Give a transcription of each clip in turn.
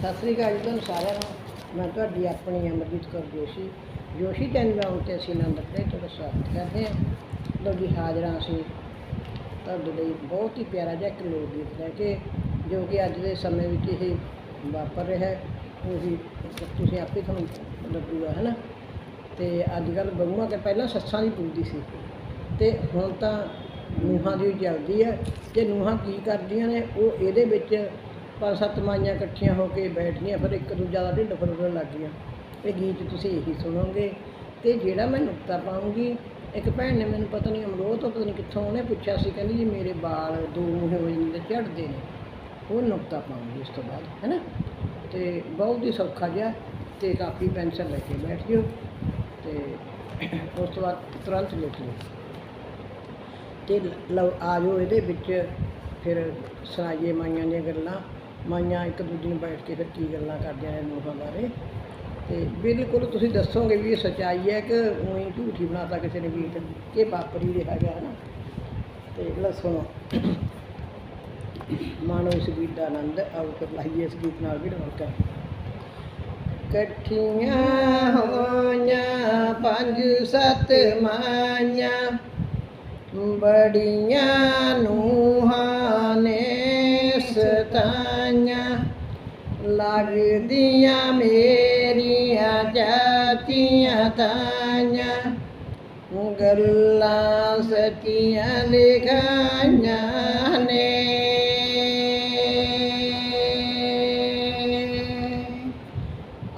ਸਤਿ ਸ੍ਰੀ ਅਕਾਲ ਜੀ ਤੁਹਾਨੂੰ ਸਾਰਿਆਂ ਨੂੰ। ਮੈਂ ਤੁਹਾਡੀ ਆਪਣੀ ਅਮਰਜੀਤ ਕੌਰ ਜੋਸ਼ੀ। ਜੋਸ਼ੀ ਚੈਨਲ ਉੱਤੇ ਅਸੀਂ ਨੰਬਰ 'ਤੇ ਤੁਹਾਡਾ ਸਵਾਗਤ ਕਰਦੇ ਹਾਂ। ਲੋ ਜੀ ਹਾਜ਼ਰਾਂ ਅਸੀਂ ਤੁਹਾਡੇ ਲਈ ਬਹੁਤ ਹੀ ਪਿਆਰਾ ਜਿਹਾ ਇੱਕ ਲੋਕ ਗੀਤ ਲੈ ਕੇ, ਜੋ ਕਿ ਅੱਜ ਦੇ ਸਮੇਂ ਵਿੱਚ ਇਹ ਵਾਪਰ ਰਿਹਾ ਹੈ। ਉਹੀ ਤੁਸੀਂ ਆਪੇ ਤੁਹਾਨੂੰ ਲੱਗੂਗਾ ਹੈ ਨਾ ਤੇ ਅੱਜ ਕੱਲ੍ਹ ਬਹੂਆਂ ਤੇ ਪਹਿਲਾਂ ਸੱਸਾਂ ਦੀ ਪੂਜਦੀ ਸੀ। ਤੇ ਹੁਣ ਤਾਂ ਨੂੰਹਾਂ ਦੀ ਚੱਲਦੀ ਹੈ। ਤੇ ਨੂੰਹਾਂ ਕੀ ਕਰਦੀਆਂ ਨੇ, ਉਹ ਇਹਦੇ ਵਿੱਚ ਪੰਜ ਸੱਤ ਮਾਈਆਂ ਇਕੱਠੀਆਂ ਹੋ ਕੇ ਬੈਠ ਗਈਆਂ ਫਿਰ ਇੱਕ ਦੂਜਾ ਦਾ ਢਿੱਡ ਫਰੋੜਨ ਲੱਗ ਗਿਆ ਇਹ ਗੀਤ ਤੁਸੀਂ ਇਹੀ ਸੁਣੋਗੇ। ਤੇ ਜਿਹੜਾ ਮੈਂ ਨੁਕਤਾ ਪਾਉਂਗੀ, ਇੱਕ ਭੈਣ ਨੇ ਮੈਨੂੰ ਪਤਾ ਨਹੀਂ ਅਮਰੋਹ ਤੋਂ ਪਤਾ ਨਹੀਂ ਕਿੱਥੋਂ ਉਹਨੇ ਪੁੱਛਿਆ ਸੀ, ਕਹਿੰਦੀ ਜੀ ਮੇਰੇ ਵਾਲ ਦੋ ਮੂਹੇ ਹੋ ਜਾਂਦੇ ਝੜਦੇ ਨੇ। ਉਹ ਨੁਕਤਾ ਪਾਉਂਗੀ ਉਸ ਤੋਂ ਬਾਅਦ, ਹੈ ਨਾ? ਤੇ ਬਹੁਤ ਹੀ ਸੌਖਾ ਜਿਹਾ ਤੇ ਕਾਪੀ ਪੈਨਸਲ ਲੈ ਕੇ ਬੈਠ ਜਿਓ ਤੇ ਉਸ ਤੋਂ ਬਾਅਦ ਤੁਰੰਤ ਲਿਖ ਲਓ ਤੇ ਲਓ, ਆ ਜਾਓ ਇਹਦੇ ਵਿੱਚ, ਫਿਰ ਸੁਣਾਈਏ ਮਾਈਆਂ ਦੀਆਂ ਗੱਲਾਂ। ਮਾਈਆਂ ਇੱਕ ਦੂਜੇ ਨੂੰ ਬੈਠ ਕੇ ਫਿਰ ਕੀ ਗੱਲਾਂ ਕਰਦੀਆਂ ਨੇ ਨੂੰਹਾਂ ਬਾਰੇ। ਤੇ ਬਿਲਕੁਲ ਤੁਸੀਂ ਦੱਸੋਗੇ ਵੀ ਇਹ ਸੱਚਾਈ ਹੈ ਕਿ ਉਹੀ ਝੂਠੀ ਬਣਾਤਾ ਕਿਸੇ ਨੇ ਗੀਤ ਕਿ ਵਾਪਰੀ ਰਿਹਾ ਗਿਆ ਹੈ ਨਾ ਤੇ ਲਓ ਸੁਣੋ। ਮਾਣੋ ਇਸ ਗੀਤ ਦਾ ਆਨੰਦ, ਆਓ ਫਿਰ ਲਾਈਏ ਇਸ ਗੀਤ ਨਾਲ ਵੀ ਰੌਣਕਾਂ। ਇਕੱਠੀਆਂ ਹੋਈਆਂ ਪੰਜ ਸੱਤ ਮਾਈਆਂ, ਬੜੀਆਂ ਨੂੰਹਾਂ ਨੇ ਸਤਾਈਆਂ ਲੱਗਦੀਆਂ ਮੇਰੀਆਂ, ਜਾਤੀਆਂ ਤਾਈਆਂ, ਗੱਲਾਂ ਸੱਚੀਆਂ ਲਿਖਾਈਆਂ ਨੇ।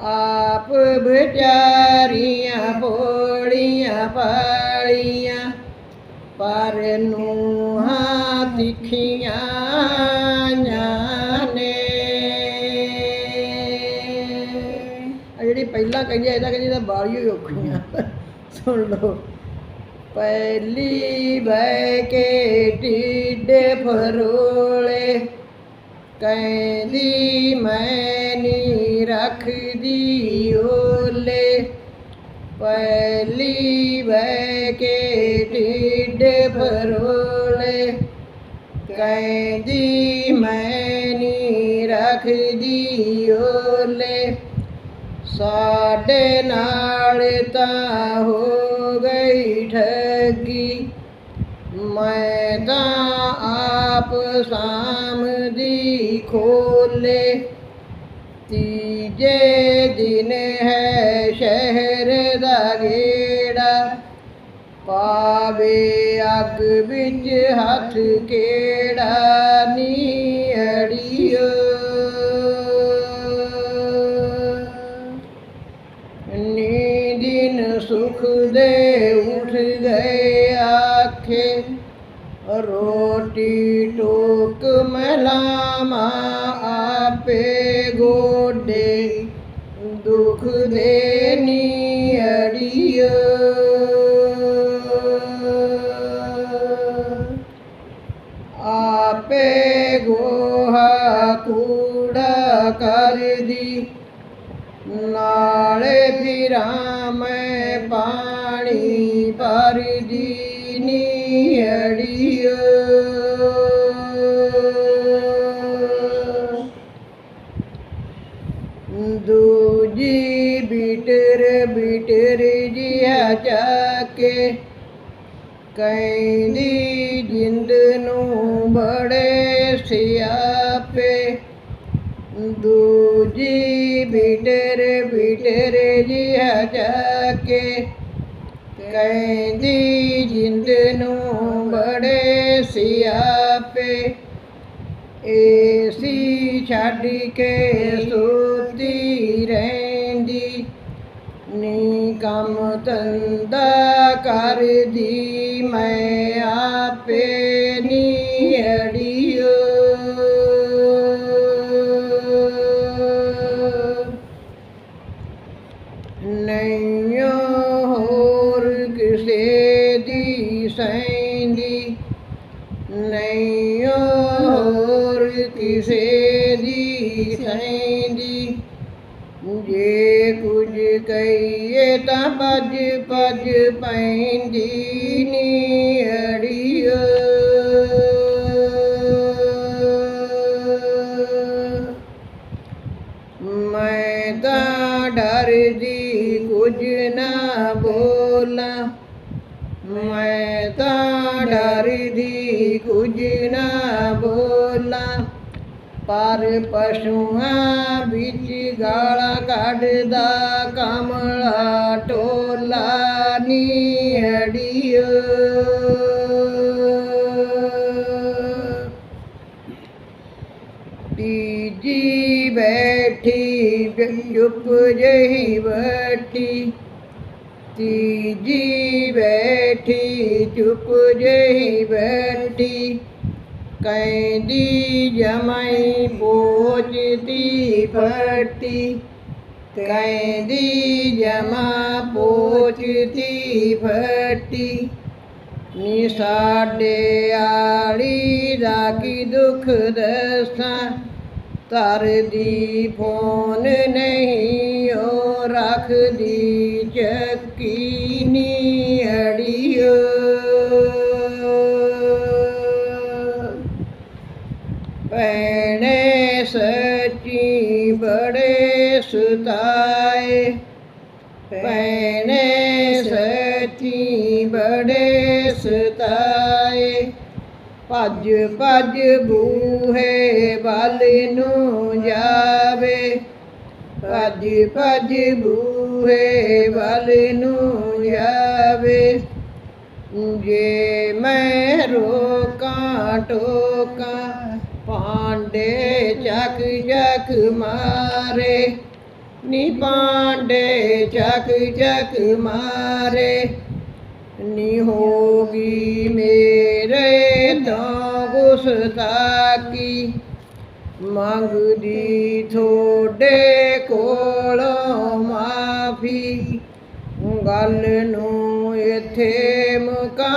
ਆਪ ਵਿਚਾਰੀਆਂ ਭੋਲੀਆਂ ਪਾਲੀਆਂ, ਪਰ ਨੂੰਹਾਂ ਤਿੱਖੀਆਂ ਜਿਹੜੀ ਪਹਿਲਾਂ ਕਹੀ ਇਹਦਾ ਕਹਿੰਦੀ ਤਾਂ ਬਾਲੀਓ ਹੀ ਔਖੀਆਂ। ਸੁਣ ਲਓ। ਪਹਿਲੀ ਬੈ ਕੇ ਟਿੱਡੇ ਫਰੋਲੇ, ਕਹਿੰਦੀ ਮੈਂ ਨੀ ਰੱਖਦੀ ਓਲੇ। ਪਹਿਲੀ ਬੈ ਕੇ ਢਿੱਡ ਫਰੋਲੇ, ਕਹਿੰਦੀ ਮੈਂ ਨੀ ਰੱਖਦੀ ਓਲੇ। ਸਾਡੇ ਨਾਲ ਤਾਂ ਹੋ ਗਈ ਠੱਗੀ। ਮੈਂ ਤਾਂ ਆਪ ਸਾਮਦੀ ਖੋਲੇ। ਤੀਜੇ ਦਿਨ ਹੈ ਸ਼ਹਿਰ ਦਾ ਗੇੜਾ। ਪਾਵੇ ਅੱਗ ਵਿੱਚ ਹੱਥ ਕਿਹੜਾ ਨੀ ਅੜੀਓ ਰੋਟੀ ਟੋਕ ਮਲਾਮਾ ਆਪੇ ਗੋਡੇ ਦੁਖ ਦੇ ਨੀ ਅੜੀਓ ਆਪੇ ਗੋਹਾ ਕੂੜਾ ਕਰਦੀ ਨਾਲੇ ਫਿਰਾਂ ਮੈਂ ਪਾਣੀ ਭਰਦੀ ਨੀ ਅੜੀਓ ਦੂਜੀ ਬਿਟਰ ਬਿਟਰ ਜਿਹਾ ਚਾਕੇ ਕਹਿੰਦੀ ਕਹਿੰਦੀ, ਜਿੰਦ ਨੂੰ ਬੜੇ ਸਿਆਪੇ। ਏਸੀ ਛੱਡ ਕੇ ਸੋਤੀ ਰਹਿੰਦੀ, ਨੀ ਕੰਮ ਧੰਦਾ ਕਰਦੀ ਮੈਂ ਆਪੇ ਨੀ ਅੜੀ। ਦੀ ਸੈਂਦੀ। ਜੇ ਕੁਝ ਕਹੀਏ ਤਾਂ ਭੱਜ ਭੱਜ ਪੈਂਦੀ ਨੀ ਅੜੀਓ। ਮੈਂ ਤਾਂ ਡਰਦੀ ਕੁਝ ਨਾ ਬੋਲਾਂ। ਮੈਂ ਤਾਂ ਡਰਦੀ ਕੁਝ ਨਾ ਪਰ ਪਸ਼ੂਆਂ ਵਿੱਚ ਗਾਲਾਂ ਕੱਢਦਾ ਕਮਲਾ ਟੋਲਾ ਨੀੜੀਓ ਤੀਜੀ ਬੈਠੀ ਚੁੱਪ ਜਹੀ ਬੈਠੀ। ਤੀਜੀ ਬੈਠੀ ਚੁੱਪ ਜਹੀ ਬੈਠੀ। ਕਹਿੰਦੀ ਜਮਾਈ ਪੋਚਦੀ ਫੱਟੀ ਕਹਿੰਦੀ ਜਮਾ ਪੋਚਦੀ ਫੱਟੀ ਨੀ ਸਾਡੇ ਆਲੀ ਦਾ ਕੀ ਦੁੱਖ ਦੱਸਾਂ ਧਰਦੀ ਫੋਨ ਨਹੀਂ ਉਹ ਰੱਖਦੀ ਚੱਕੀ ਭੈਣੇ ਸੱਚੀ ਬੜੇ ਸਤਾਏ ਭੱਜ ਭੱਜ ਬੂਹੇ ਵੱਲ ਨੂੰ ਜਾਵੇ। ਭੱਜ ਭੱਜ ਬੂਹੇ ਵੱਲ ਨੂੰ ਜਾਵੇ। ਜੇ ਮੈਂ ਰੋਕਾਂ ਟੋਕਾਂ ਪਾਂਡੇ ਚੱਕ ਚੱਕ ਮਾਰੇ। ਨੀ ਪਾਂਡੇ ਚੱਕ ਚੱਕ ਮਾਰੇ, ਨੀ ਹੋਗੀ ਮੇਰੇ ਤੋਂ ਗੁਸਤਾਕੀ ਮੰਗਦੀ ਥੋੜੇ ਕੋਲੋਂ ਮਾਫੀ। ਗੱਲ ਨੂੰ ਇੱਥੇ ਮੁਕਾ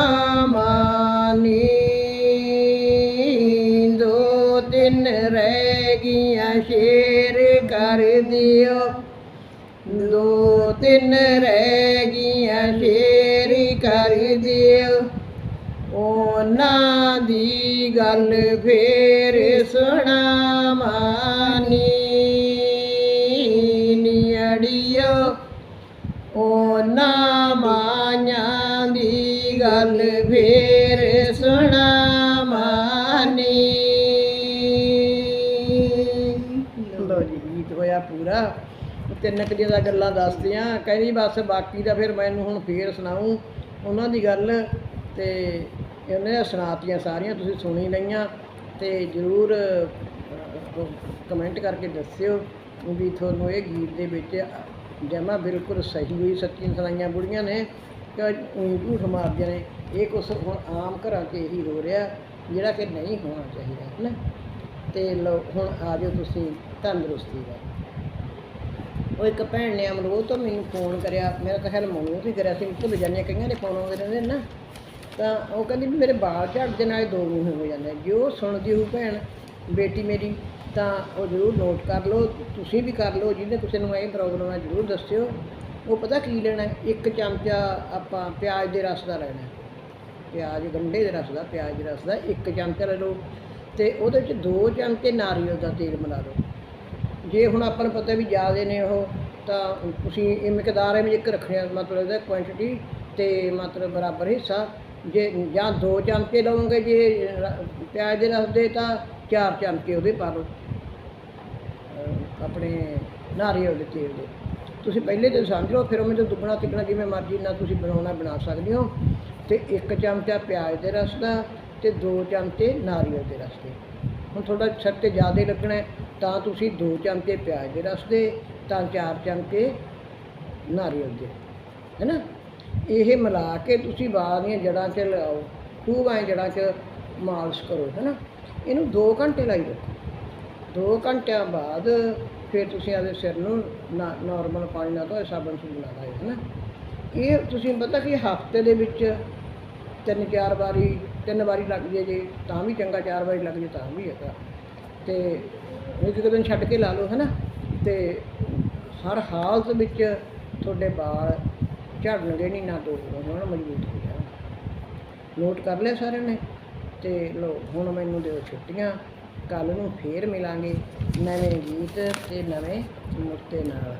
ਕਰ ਦਿਓ ਦੋ ਤਿੰਨ ਰਹਿ ਗਈਆਂ ਸ਼ੇਰ ਕਰ ਦਿਓ ਉਹਨਾਂ ਦੀ ਗੱਲ ਫੇਰ ਸੁਣਾਵਾਨੀ ਨੀੜੀਓ ਉਹਨਾਂ ਮਾਆਂ ਦੀ ਗੱਲ ਫੇਰ ਤਿੰਨ ਕੁ ਦੀਆਂ ਗੱਲਾਂ ਦੱਸਦੀਆਂ ਕਹਿੰਦੀ ਬਸ ਬਾਕੀ ਦਾ ਫਿਰ ਮੈਨੂੰ ਹੁਣ ਫੇਰ ਸੁਣਾਉ ਉਹਨਾਂ ਦੀ ਗੱਲ ਤੇ ਉਹਨੇ ਸੁਣਾਤੀਆਂ ਸਾਰੀਆਂ, ਤੁਸੀਂ ਸੁਣੀ ਲਈਆਂ ਤੇ ਜਰੂਰ ਕਮੈਂਟ ਕਰਕੇ ਦੱਸਿਓ ਵੀ ਤੁਹਾਨੂੰ ਇਹ ਗੀਤ ਦੇ ਵਿੱਚ ਜਮਾ ਬਿਲਕੁਲ ਸਹੀ ਹੋਈ, ਸੱਚੀਆਂ ਸੁਣਾਈਆਂ ਬੁੜੀਆਂ ਨੇ ਕਿ ਊਂ ਝੂਠ ਮਾਰਦੀਆਂ ਨੇ। ਇਹ ਕੁਛ ਹੁਣ ਆਮ ਘਰਾਂ 'ਚ ਇਹੀ ਹੋ ਰਿਹਾ, ਜਿਹੜਾ ਕਿ ਨਹੀਂ ਹੋਣਾ ਚਾਹੀਦਾ ਹੈ ਨਾ ਤੇ ਲੋ ਹੁਣ ਆ ਜਾਓ ਤੁਸੀਂ ਤੰਦਰੁਸਤੀ ਦਾ ਉਹ ਇੱਕ ਭੈਣ ਨੇ ਅਮਰੋ ਤੋਂ ਮੈਨੂੰ ਫੋਨ ਕਰਿਆ ਮੇਰਾ ਤਾਂ ਖਿਆਲ ਮਨੂ ਵੀ ਕਰਿਆ ਸੀ ਭੁੱਲ ਜਾਂਦੇ ਹਾਂ, ਕਈਆਂ ਦੇ ਫੋਨ ਆਉਂਦੇ ਰਹਿੰਦੇ ਨਾ ਤਾਂ ਉਹ ਕਹਿੰਦੀ ਵੀ ਮੇਰੇ ਬਾਲ ਝੜਦੇ ਨਾਲ ਦੋ ਮੂੰਹ ਹੋ ਜਾਂਦੇ ਜੋ ਸੁਣਦੀ ਹੋ ਭੈਣ ਬੇਟੀ ਮੇਰੀ ਤਾਂ ਉਹ ਜ਼ਰੂਰ ਨੋਟ ਕਰ ਲਓ ਤੁਸੀਂ ਵੀ ਕਰ ਲਓ ਜਿਹਨੇ ਕਿਸੇ ਨੂੰ ਇਹ ਪ੍ਰੋਬਲਮ ਹੈ ਜ਼ਰੂਰ ਦੱਸਿਓ। ਉਹ ਪਤਾ ਕੀ ਲੈਣਾ ਇੱਕ ਚਮਚਾ ਆਪਾਂ ਪਿਆਜ਼ ਦੇ ਰਸ ਦਾ ਲੈਣਾ ਪਿਆਜ਼ ਗੰਢੇ ਦੇ ਰਸ ਦਾ ਪਿਆਜ਼ ਦੇ ਰਸ ਦਾ ਇੱਕ ਚਮਚਾ ਲੈ ਲਓ ਤੇ ਉਹਦੇ ਵਿੱਚ ਦੋ ਚਮਚੇ ਨਾਰੀਅਲ ਦਾ ਤੇਲ ਮਿਲਾ ਲਓ ਜੇ ਹੁਣ ਆਪਾਂ ਨੂੰ ਪਤਾ ਵੀ ਜ਼ਿਆਦੇ ਨੇ ਉਹ, ਤਾਂ ਤੁਸੀਂ ਇਹ ਮਿਕਦਾਰ ਵਿੱਚ ਇੱਕ ਰੱਖਿਆ ਮਤਲਬ ਇਹਦਾ ਕੁਆਂਟੀਟੀ ਤੇ ਮਤਲਬ ਬਰਾਬਰ ਹਿੱਸਾ। ਜੇ ਜਾਂ ਦੋ ਚਮਚੇ ਲਵੋਗੇ, ਜੇ ਪਿਆਜ਼ ਦੇ ਰਸ ਦੇ, ਤਾਂ ਚਾਰ ਚਮਚੇ ਉਹਦੇ ਪਾ ਲਓ। ਆਪਣੇ ਨਾਰੀਅਲ ਦੇ ਤੇਲ ਦੇ। ਤੁਸੀਂ ਪਹਿਲੇ ਤੇ ਸਮਝ ਲਓ, ਫਿਰ ਉਹ ਮੈਨੂੰ ਦੁੱਗਣਾ ਤਿੱਗਣਾ ਜਿਵੇਂ ਮਰਜ਼ੀ ਨਾਲ ਤੁਸੀਂ ਬਣਾਉਣਾ ਬਣਾ ਸਕਦੇ ਹੋ। ਤੇ ਇੱਕ ਚਮਚਾ ਪਿਆਜ਼ ਦੇ ਰਸ ਦਾ ਤੇ ਦੋ ਚਮਚੇ ਨਾਰੀਅਲ ਦੇ ਰਸ ਦੇ। ਹੁਣ ਤੁਹਾਡਾ ਸਿਰ ਤੇ ਜ਼ਿਆਦਾ ਲੱਗਣਾ ਤਾਂ ਤੁਸੀਂ ਦੋ ਚਮਚੇ ਪਿਆਜ਼ ਦੇ ਰਸ ਦੇ ਤਾਂ ਚਾਰ ਚਮਚੇ ਨਾਰੀਅਲ ਦੇ, ਹੈਨਾ? ਇਹ ਮਿਲਾ ਕੇ ਤੁਸੀਂ ਬਾਹਰ ਦੀਆਂ ਜੜ੍ਹਾਂ 'ਚ ਲਾਓ, ਖੂਬ ਐਂ ਜੜ੍ਹਾਂ 'ਚ ਮਾਲਿਸ਼ ਕਰੋ, ਹੈਨਾ? ਇਹਨੂੰ 2 ਘੰਟੇ ਲਾਈ ਰੱਖੋ। 2 ਘੰਟਿਆਂ ਬਾਅਦ ਫਿਰ ਤੁਸੀਂ ਆਪਦੇ ਸਿਰ ਨੂੰ ਨਾਰਮਲ ਪਾਣੀ ਨਾਲ ਧੋਏ, ਸਾਬਣ ਸੁਣ ਲਾ ਲਾਏ ਹੈਨਾ? ਇਹ ਤੁਸੀਂ ਪਤਾ ਕਿ ਹਫ਼ਤੇ ਦੇ ਵਿੱਚ ਤਿੰਨ ਚਾਰ ਵਾਰੀ, ਤਿੰਨ ਵਾਰੀ ਲੱਗ ਜੇ ਜੇ, ਤਾਂ ਵੀ ਚੰਗਾ, ਚਾਰ ਵਾਰੀ ਲੱਗ ਜੇ ਤਾਂ ਵੀ ਹੈਗਾ। ਤੇ ਇੱਕ ਇੱਕ ਦਿਨ ਛੱਡ ਕੇ ਲਾ ਲਓ, ਹੈਨਾ? ਤੇ ਹਰ ਹਾਲਤ ਵਿੱਚ ਤੁਹਾਡੇ ਵਾਲ ਝੜਨਗੇ ਨਹੀਂ ਨਾ ਦੋ ਹੋਣ ਮਜ਼ਬੂਤ ਹੋ ਜਾਣ ਨੋਟ ਕਰ ਲਿਆ ਸਾਰਿਆਂ ਨੇ? ਤੇ ਲੋ ਹੁਣ ਮੈਨੂੰ ਦਿਓ ਛੁੱਟੀਆਂ। ਕੱਲ ਨੂੰ ਫੇਰ ਮਿਲਾਂਗੇ ਨਵੇਂ ਗੀਤ ਤੇ ਨਵੇਂ ਨੁਕਤੇ ਨਾਲ।